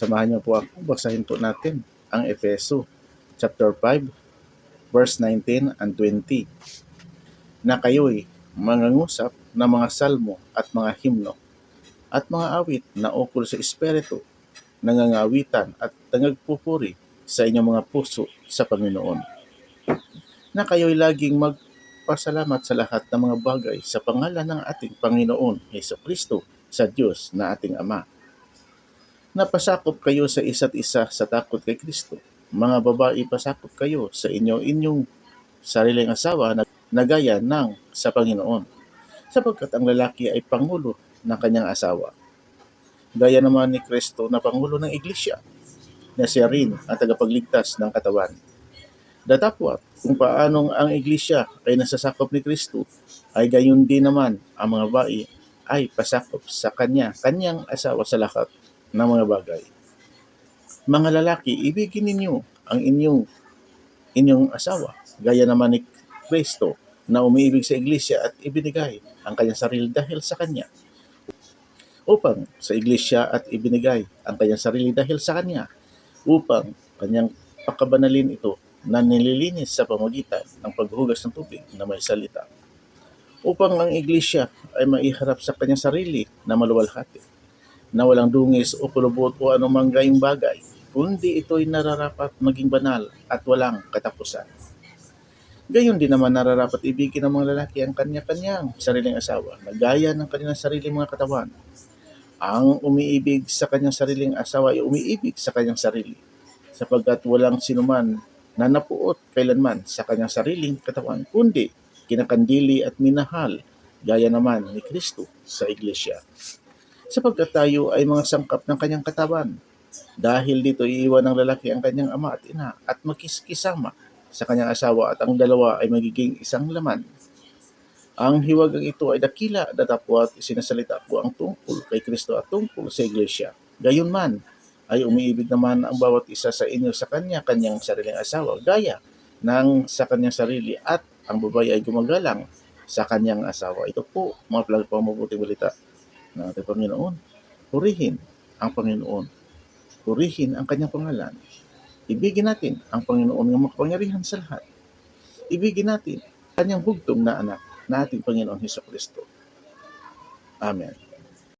Samahan niyo po ako, basahin po natin ang Efeso chapter 5 verse 19 and 20 na kayo'y mangangusap ng mga salmo at mga himno at mga awit na ukol sa Espiritu, nangangawitan at nangagpupuri sa inyong mga puso sa Panginoon. Na kayo'y laging magpasalamat sa lahat ng mga bagay sa pangalan ng ating Panginoon Heso Kristo sa Diyos na ating Ama. Napasakop kayo sa isa't isa sa takot kay Kristo. Mga babae, pasakop kayo sa inyo inyong sariling asawa na nagaya ng sa Panginoon. Sapagkat ang lalaki ay pangulo ng kanyang asawa. Gaya naman ni Kristo na pangulo ng iglesia, na siya rin ang tagapagligtas ng katawan. Datapwat kung paanong ang iglesia ay nasasakop ni Kristo, ay gayon din naman ang mga babae ay pasakop sa kanya, kanyang asawa sa lahat ng mga bagay. Mga lalaki, ibigin ninyo ang inyong inyong asawa, gaya naman ni Kristo na umiibig sa iglesia at ibinigay ang kanyang sarili dahil sa kanya. Upang sa iglesia at ibinigay ang kanyang sarili dahil sa kanya, upang kanyang pakabanalin ito na nililinis sa pamagitan ng paghugas ng tubig na may salita. Upang ang iglesia ay maiharap sa kanyang sarili na maluwalhati, na walang dungis o kulubot o anumang gayong bagay, kundi ito'y nararapat maging banal at walang katapusan. Gayon din naman nararapat ibigin ng mga lalaki ang kanya-kanyang sariling asawa na gaya ng kanilang sariling mga katawan. Ang umiibig sa kanyang sariling asawa ay umiibig sa kanyang sarili sapagkat walang sinuman na napuot kailanman sa kanyang sariling katawan kundi kinakandili at minahal gaya naman ni Kristo sa iglesia. Sapagkat tayo ay mga sangkap ng kanyang katawan. Dahil dito iiwan ng lalaki ang kanyang ama at ina at magkiskisama sa kanyang asawa at ang dalawa ay magiging isang laman. Ang hiwagang ito ay dakila datapwat sinasalita ko ang tungkol kay Kristo at tungkol sa iglesia. Gayon man, ay umiibig naman ang bawat isa sa inyo sa kanya-kanyang sariling asawa, gaya ng sa kanyang sarili at ang babae ay gumagalang sa kanyang asawa. Ito po, mga plag mabuti balita ng ating Panginoon. Purihin ang Panginoon. Purihin ang kanyang pangalan. Ibigin natin ang Panginoon ng makapangyarihan sa lahat. Ibigin natin ang kanyang bugtong na anak na ating Panginoon Heso Kristo. Amen.